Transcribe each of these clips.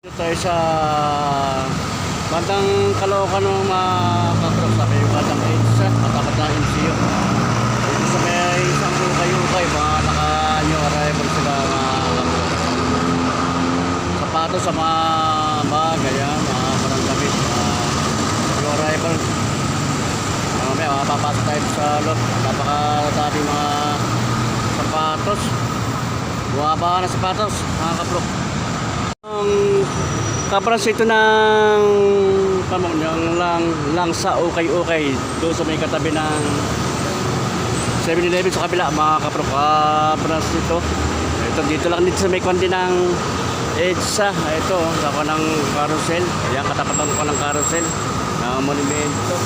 Dito tayo sa bandang Caloocan ng mga kakrok sa may bandang Edsa, matapat na MCU. Dito sa may isang ukay-ukay, mga naka-new arrival sila mga. Sapatos sa mga bagay, mga parang damit, mga new arrival. Mamaya, makapapasok tayo sa loob. Napakadami mga sapatos. Buwaba na sapatos, mga kaprok. Ang kaparas ito ng yung lang lang sa okay-okay. Doon sa may katabi ng 7-Eleven sa kabila mga kapro kaparas ito. Ito dito lang dito sa may kwandi ng EDSA. Ito ako ng carousel. Ayan katapatan ko ng carousel. Ng monumento.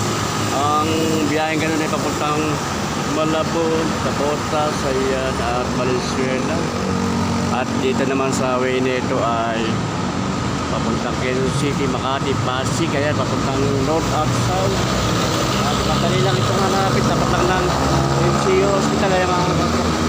Ang biyaheng ganun ay papuntang Malabon, Tapotas, ayan at Valenzuela. At dito naman sa way nito ay papuntang Quezon City, Makati, Pasig, kaya papuntang North at South. At madali lang itong hanapin, tapat ng MCO Hospital, kaya mga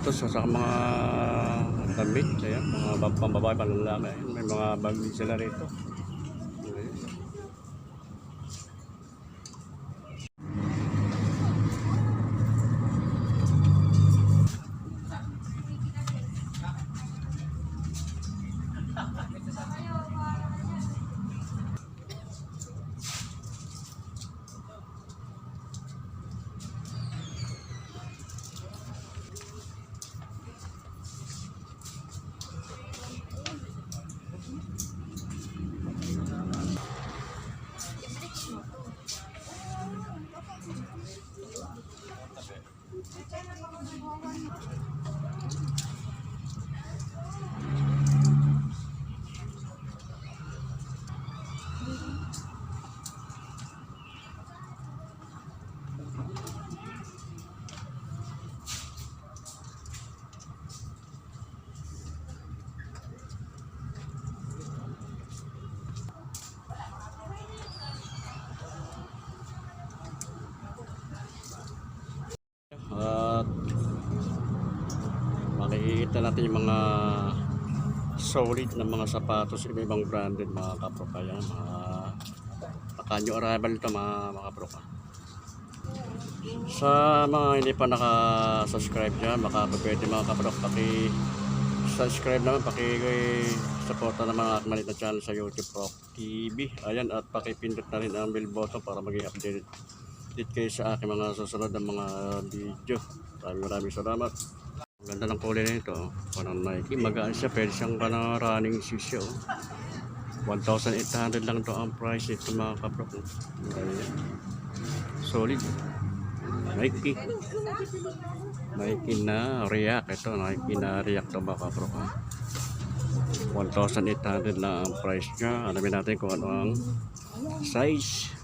sapatos sa mga damit. Ayan, mga bab- pambabae, panlalaki. Ayan, May mga bag din sila rito. Makikita natin yung mga solid na mga sapatos iba ibang branded mga kaproka yan mga nakanyo arrival ito mga, mga kaproka sa mga hindi pa naka-subscribe dyan baka pwede mga kaprok paki subscribe naman paki supporta naman ang aking maliit na channel sa YouTube Proc TV ayan at pakipindot na rin ang bell button para maging updated update kayo sa aking mga susunod na mga video. Maraming maraming salamat. Ganda ng kulay na ito. Parang Nike. Magaan siya. Pwede siyang parang running shoes siya. oh. 1,800 lang to ang price ito mga kaprok. oh. Solid. Nike. Nike na React. Ito Nike na React to mga kaprok. oh. 1,800 lang ang price niya. Alamin natin kung ano ang size.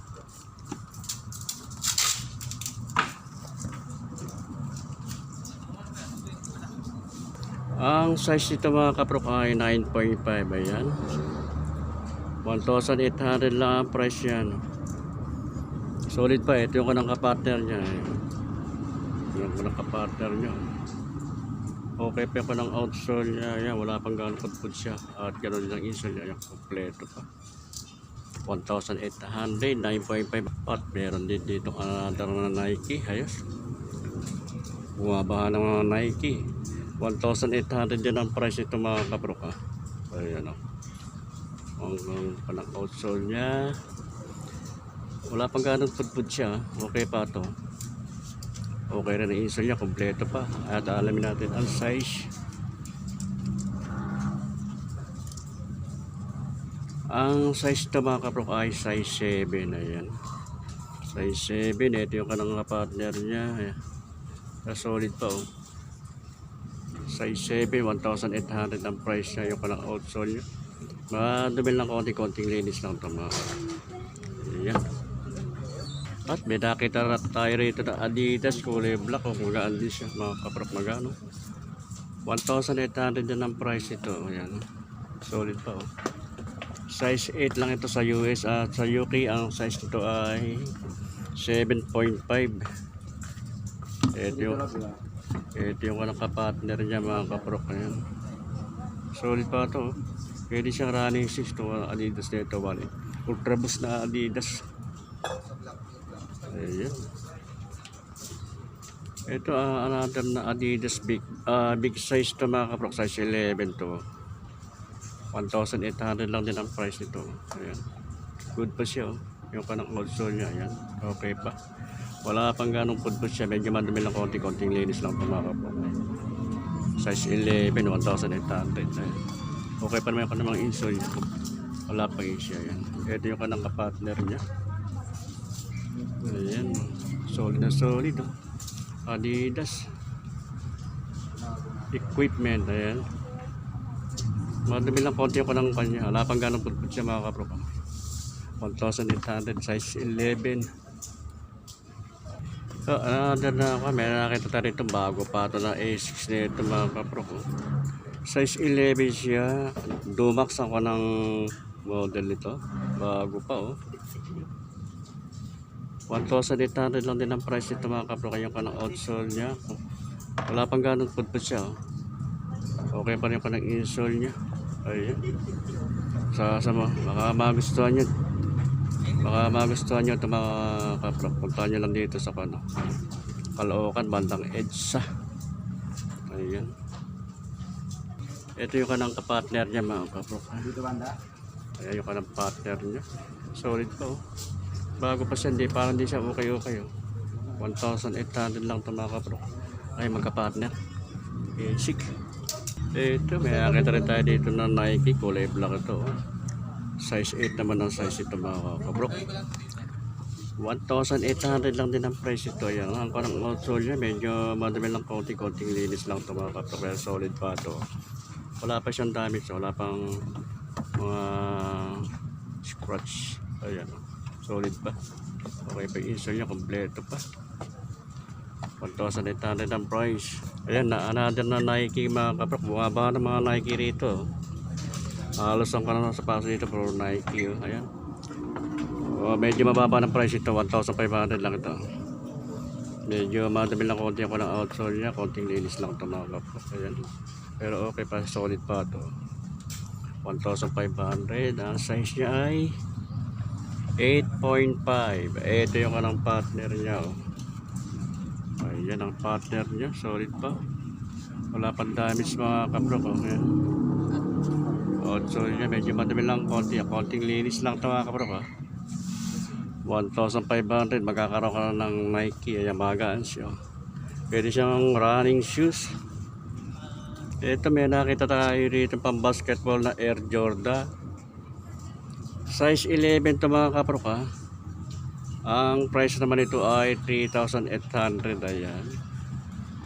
Ang size nito mga kaprok ay 9.5 ayan. 1,800 lang ang price yan. Solid pa ito yung kanang kapartner niya. eh. Yung kanang kapartner niya. Okay pa pa outsole niya. Yan, wala pang gano'ng pudpud siya. At gano'n lang insole niya. Yan, kompleto pa. 1,800, 9.5 at meron din dito another na Nike. Ayos. Bumaba ng mga Nike. 1,800 din ang price ito mga kaprok ha. Ayan o. Ang ang panang outsole niya. Wala pang ganong pudpud siya. Okay pa to. Okay rin ang insole niya, kompleto pa. At alamin natin ang size. Ang size ito mga kaprok ay size 7. Ayan. Size 7. Ito yung kanang partner niya. Ayan. Ah, Solid pa oh. Size 7, 1,800 ang price niya. Yung kanang outsole niya. Madumi lang konti-konting linis lang ito mga. Ayan. At may nakita na tayo rito na Adidas kulay black o kung gaan din siya mga kaprok magano. 1,800 din ang price ito. Ayan. Solid pa oh. Size 8 lang ito sa US at sa UK ang size nito ay 7.5. Ito yung ito yung kanang kapartner niya mga kaprok. Ayan. Solid pa ito. oh. Pwede siyang running shoes to Adidas na ito. Wali. Ultra boost na Adidas. Ayan. Ito ah, another na Adidas big ah, big size to mga kaprok size 11 to. 1,800 lang din ang price nito. Ayan. Good pa siya oh. Yung kanang outsole niya. Ayan. Okay pa. Wala pang ganong pa siya. Medyo madumi lang konti-konting linis lang kaprok. Size 11, 1,800. Ayan. Okay pa naman yung kanang insole niya. Wala pang siya. Ayan. Ito yung kanang kapartner niya. Ayan. Solid na solid. Oh. Adidas. Equipment. Ayan. Madumi lang konti ako ng kanya. Wala pang ganong putput siya mga kapro. 1,800 size 11. So, another na ako. May nakita tayo rito bago pa ito na A6 na ito mga kapro ko. Size 11 siya. Dumax ako ng model nito. Bago pa oh. 1,800 lang din ang price nito mga kapro kaya ka ng outsole niya wala pang ganong putput siya oh. okay pa rin pa ng insole niya ayun sa sa magustuhan nyo baka magustuhan nyo ito mga kapro punta nyo lang dito sa kano Caloocan bandang EDSA ayun ito yung kanang kapartner niya mga kapro Dito banda? Ayan yung kanang partner niya. Solid pa oh. Bago pa siya, hindi, parang hindi siya okay okay oh. 1,800 lang ito mga kapro. Ay magka-partner. Basic. Ito, may nakita rin tayo dito na Nike. Kulay black ito oh. Size 8 naman ang size ito mga kapro. 1,800 lang din ang price ito. Ayan, ang parang outsole niya, medyo madami lang konti-konting linis lang ito mga kapro. Kaya solid pa ito. Wala pa siyang damage, wala pang mga scratch ayan solid pa okay pa yung insole niya kompleto pa 1,800 ang price ayan na another na Nike mga kaprok bumaba ng mga Nike rito halos ang kanan sa paso dito pero Nike oh. ayan. Oh, medyo mababa ng price ito 1,500 lang ito. Medyo madami lang konti ako ng outsole niya konting linis lang ito mga kaprok ayan. Pero okay pa solid pa ito. 1,500 ang size niya ay 8.5 ito yung kanang partner niya oh. ayan ang partner niya solid pa. Wala pang damage mga kapro ko ayan. Oh, so niya medyo madami lang konti konting linis lang ito mga kapro ko 1,500 magkakaroon ka ng Nike ayan magaan siya oh. pwede siyang running shoes ito may nakita tayo dito pang basketball na Air Jordan. Size 11 to mga kapro ka. Ang price naman ito ay 3,800 ayan.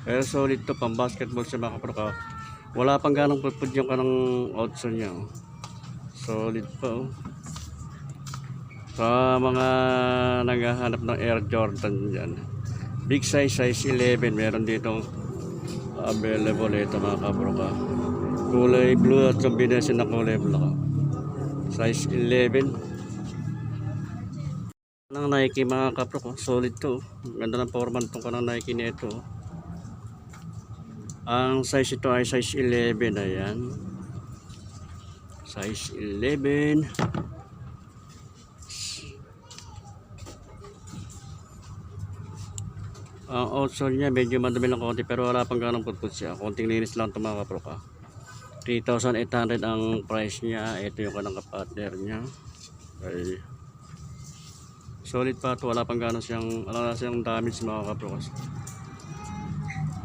Pero solid to pang basketball sa mga kapro ka. Wala pang ganong putpud yung kanang outsole niya. Oh. Solid pa oh. Sa mga naghahanap ng Air Jordan dyan. Big size, size 11. Meron ditong available ito mga kabroka kulay blue at combination na kulay black size 11 ng Nike mga kaprok solid to ganda ng forman tong kanang Nike nito ang size ito ay size 11 ayan. Size 11 ang outsole niya medyo madami lang konti pero wala pang ganong putput siya. Konting linis lang ito mga kapro ka 3,800 ang price niya. Ito yung kanang kapartner niya. Ay. Solid pa ito wala pang ganon siyang wala siyang damage mga kapro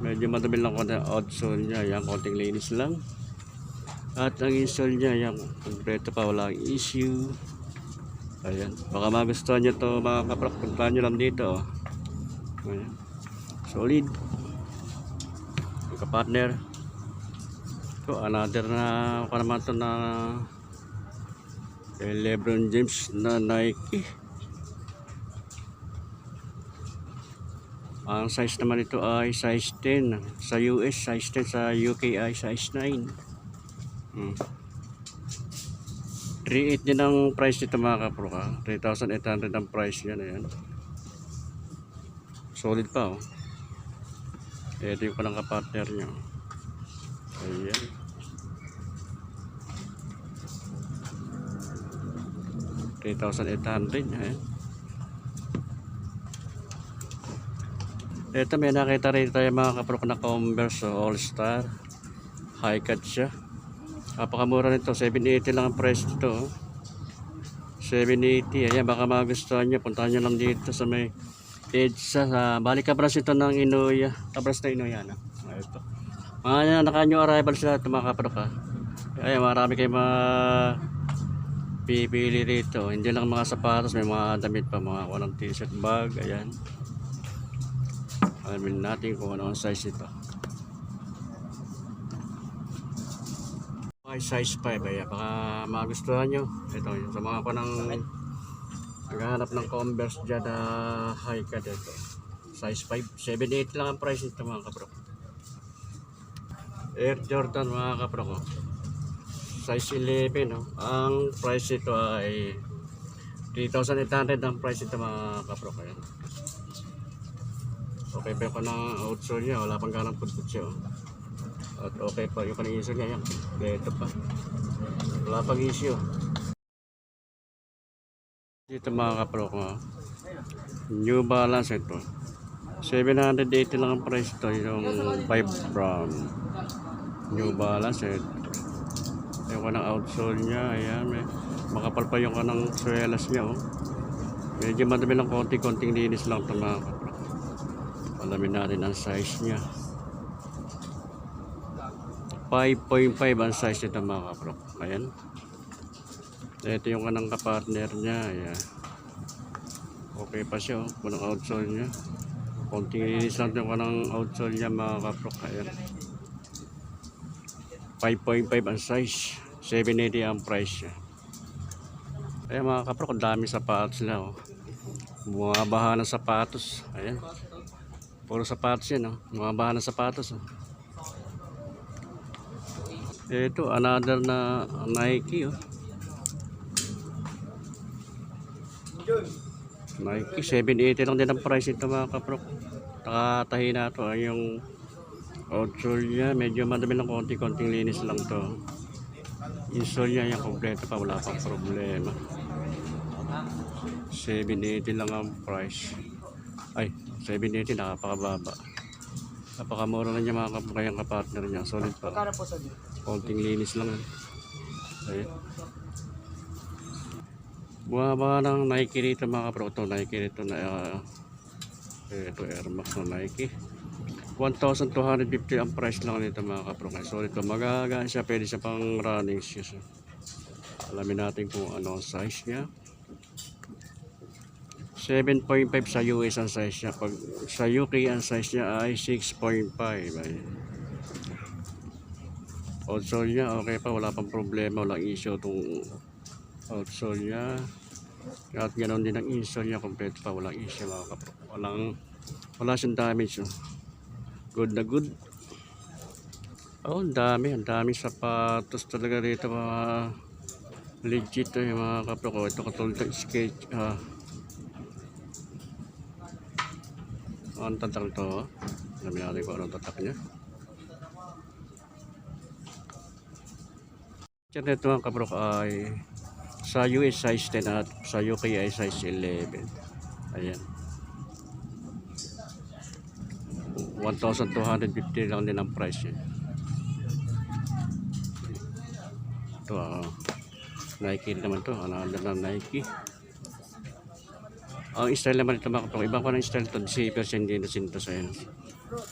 Medyo madumi lang konti outsole niya. Yan, konting linis lang. At ang insole niya, yan, kompleto pa, walang issue. Ayan. Baka magustuhan nyo to mga kaprok. Puntahan nyo lang dito. oh. Ayan. Solid. Kapartner. Ito, another na, ako naman to na kay Lebron James na Nike. Ang size naman ito ay size 10. Sa US, size 10. Sa UK ay size 9. Hmm. 3.8 din ang price nito mga kapro ka. 3,800 ang price yan. Ayan. Solid pa oh. Ito yung kanang kapartner nyo. Ayan. Three thousand eight. Ayan. Ito may nakita rin tayo mga kaprok na Converse All Star. High cut siya. Napakamura nito. 780 lang ang price nito. oh. 780. Ayan, baka magustuhan nyo. Puntahan nyo lang dito sa may EDSA. Sa, balik kabras ito ng Inoya. Kabras na Inoya. No? Ah, Ito. Mga naka-new arrival sila ito mga kaprok ha. Ayan, marami kayo mga pipili rito. Hindi lang mga sapatos, may mga damit pa. Mga walang t-shirt bag. Ayan. Alamin natin kung ano ang size ito. Ay, size 5. Ayan, baka magustuhan nyo. Ito, yung sa mga ko ng naghahanap ng Converse dyan na high cut ito. Size 5. 7.8 lang ang price nito mga kapro. Air Jordan mga kapro ko. Size 11. No? Ang price ito ay 3,800 ang price ito mga kapro. Ayan. Okay pa yung kanang outsole niya, wala pang ganang siya. oh. At okay pa yung kanang insole niya, yan. Ito pa. Wala pang issue. Dito mga kapro ko. New Balance ito. 780 lang ang price ito. Yung 5 brown. New Balance ito. Yung kanang outsole niya, ayan. May, makapal pa yung kanang suelas niya. Oh. Medyo madami lang konti-konting linis lang ito mga. Alamin natin ang size niya. 5.5 ang size nito mga kapro. Ayan. Ito yung kanang kapartner niya. Ayan. Okay pa siya. Oh. Punang outsole niya. Konting linis lang yung kanang outsole niya mga kapro. Ayan. 5.5 ang size. 780 ang price niya. Ayan mga kapro. Ang dami sapatos na. Oh. Bumabaha ng sapatos. Ayan. Puro sapatos yan, oh. Mga bahan ng sapatos, oh. Ito, another na Nike, oh. Nike, 780 lang din ang price ito mga kaprok. Takatahi na ito, ay yung outsole niya. Medyo madami lang konti-konting linis lang to. Insole niya, yung kompleto pa, wala pang problema. 780 lang ang price. Ay, 780 nakapakababa. Napakamura na niya mga kap- kayang kapartner niya. Solid pa. Kano po sa dito? Konting linis lang. Ayun. Buha ng Nike rito mga kapro. Ito Nike rito na uh, ito Air Max na Nike. 1,250 ang price lang nito mga kapro. Kaya solid to. Magagaan siya. Pwede siya pang running shoes. Alamin natin kung ano ang size niya. 7.5 sa US ang size niya. Pag sa UK ang size niya ay 6.5. Ay. Outsole niya, okay pa, wala pang problema, walang issue itong outsole niya. At ganoon din ang insole niya, complete pa, walang issue mga. Walang, wala siyang damage. Oh. Good na good. Oh, ang dami, ang dami sapatos talaga dito mga legit eh, mga kapro ko. Ito katulad ng skate, ah, Ang tatak to. Alam natin kung tatak niya. Diyan ito ang kabrok ay sa US size 10 at sa UK ay size 11. Ayan. 1,250 lang din ang price niya. Ito ah. Nike naman to. Ano na Nike. Ang style naman ito mga kapro, ibang ko ng style ito, zipper siya, hindi na sintas, ayan.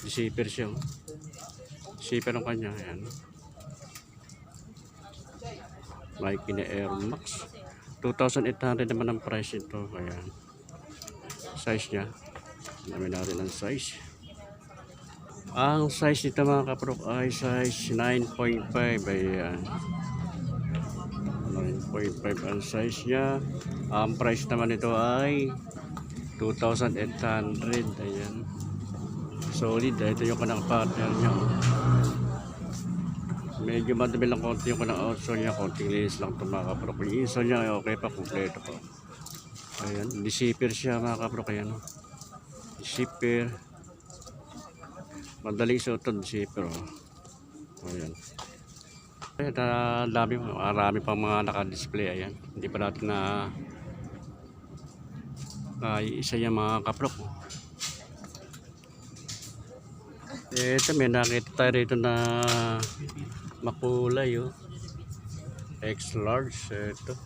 Zipper siya, oh. Zipper ang kanya, ayan. Nike na Air Max. 2,800 naman ang price ito, ayan. Size niya, dami na rin ang size. Ang size nito mga kapro ay size 9.5, ayan. 9.5 ang size niya. Ang price naman nito ay 2,800. Ayan. Solid. ah. Ito yung kanang partner niya. oh. Medyo madami lang konti yung kanang outsole niya. Konting linis lang ito mga kapro. Yung insole niya ay okay pa. Kompleto pa. Ayan. Disipper siya mga kapro. Kaya no. Disipper. Madaling suot ito. Disipper. Oh. Ayan. Ay, na, dami, marami pang mga naka-display. Ayan. Hindi pa natin na na isa yung mga kaprok. Ito, may nakita tayo rito na makulay. Oh. X large. Ito.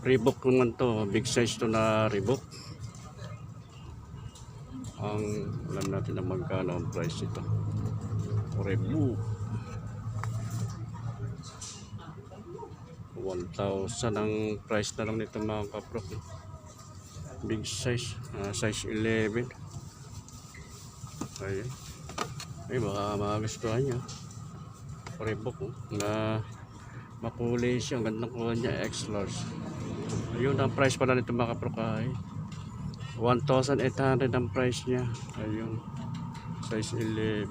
Reebok naman to. Big size to na Reebok. Ang alam natin na magkano ang price ito. Reebok. 1,000 ang price na lang nito mga kaprok. eh. Big size, ah, size 11. Ayan. Ay, baka magustuhan niya. Reebok oh, na makulay siya. Ang gandang kulay niya, X large. Ayun, ang price pala nito mga kaprok ay 1,800 ang price niya. Ayun, size 11.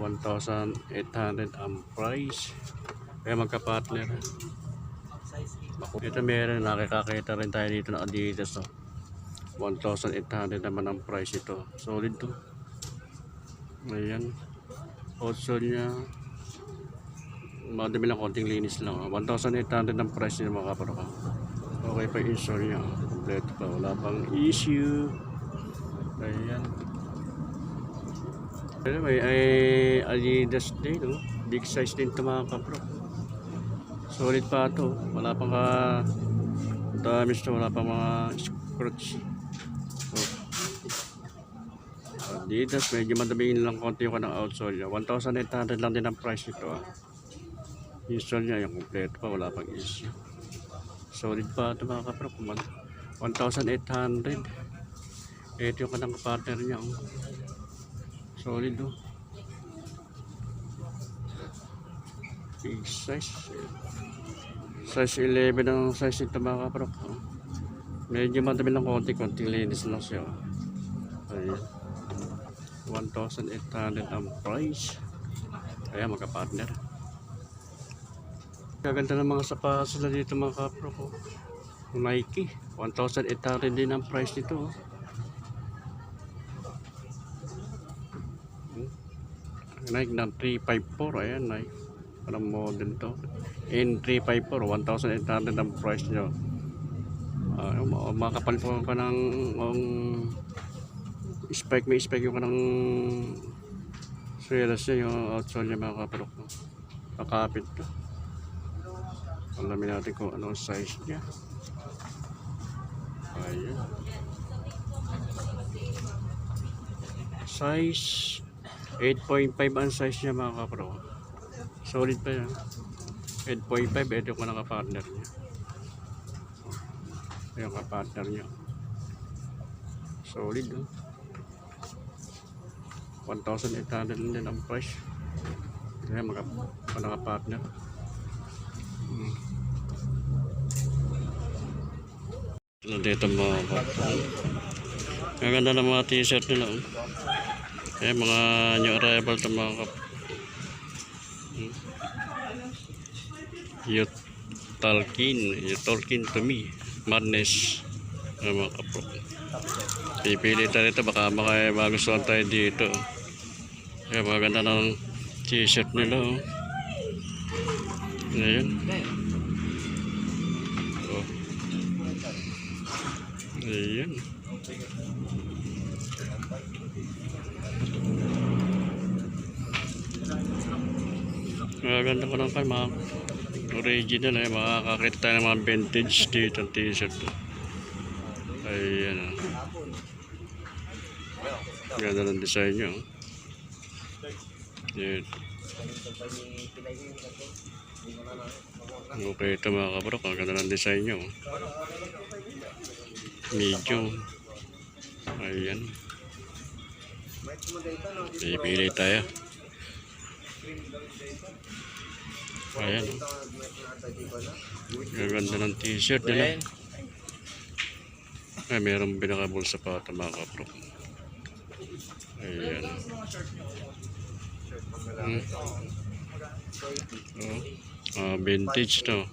1,800 ang price. Kaya magka-partner. Ito meron, nakikakita rin tayo dito na Adidas. Oh. 1,800 naman ang price ito. Solid to. Ayan. Outsole niya. Madami lang konting linis lang. oh. 1,800 ang price niya mga kaparaka. Okay pa yung insole niya. oh. Kompleto pa. Wala pang issue. Ayan. May ay Adidas din, no? Big size din ito mga kapro. Solid pa ito. Wala pang ka damage. Wala pang mga scratch. Oh. Adidas, medyo madamiin lang konti yung kanang outsole niya. 1,800 lang din ang price nito. Ah. Insole niya, yung kompleto pa. Wala pang issue. Solid pa ito mga kapro. 1,800. Ito yung kanang partner niya. Oh. Solid oh. Big size. Size 11 ang size nito mga kaprok. Oh. Medyo madami lang konti, konting linis lang siya. oh. Ayan. 1,800 ang price. Ayan, magka-partner. Kaganda ng mga sapatos sila dito mga kaprok. Oh. Nike. 1,800 din ang price nito. Oh. Nike na 354 ayan Nike parang model to. N354 1,800 ang price nyo. Uh, makapalit pa pa ng um, spike may spike yung kanang swelas niya yung outsole niya mga kapalok kakapit to. Alamin natin kung anong size niya. Ayun. Size 8.5 ang size niya mga kapro. Solid pa yan. 8.5, ito ko naka-partner niya. Ito yung ka-partner niya. Solid, no? 1,800 lang din ang price. Kaya mga naka-partner. Hmm. Ito dito mga kapro. Ang ganda ng mga t-shirt nila. Oh. Eh, mga new arrival to mga kap. Hmm. You talking, you talking to me. Madness. Ano mga kapro. Pipili tayo ito, baka magustuhan tayo dito. Kaya mga ganda ng t-shirt nila. Oh. Ayan. Oh. Ayan. Magaganda ko lang pa mga original eh. Makakakita tayo ng mga vintage dito ang t-shirt. Ayan o. Ganda ng design nyo. oh. Yan. Okay ito mga kabrok. Ang ganda ng design nyo. oh. Medium. Ayan. Pipili tayo. Ayan. oh. Ang ganda ng t-shirt nila. Ay, meron pinakabulsa pa ito mga kabrok. Ayan. Hmm. Oh. Ah, vintage to.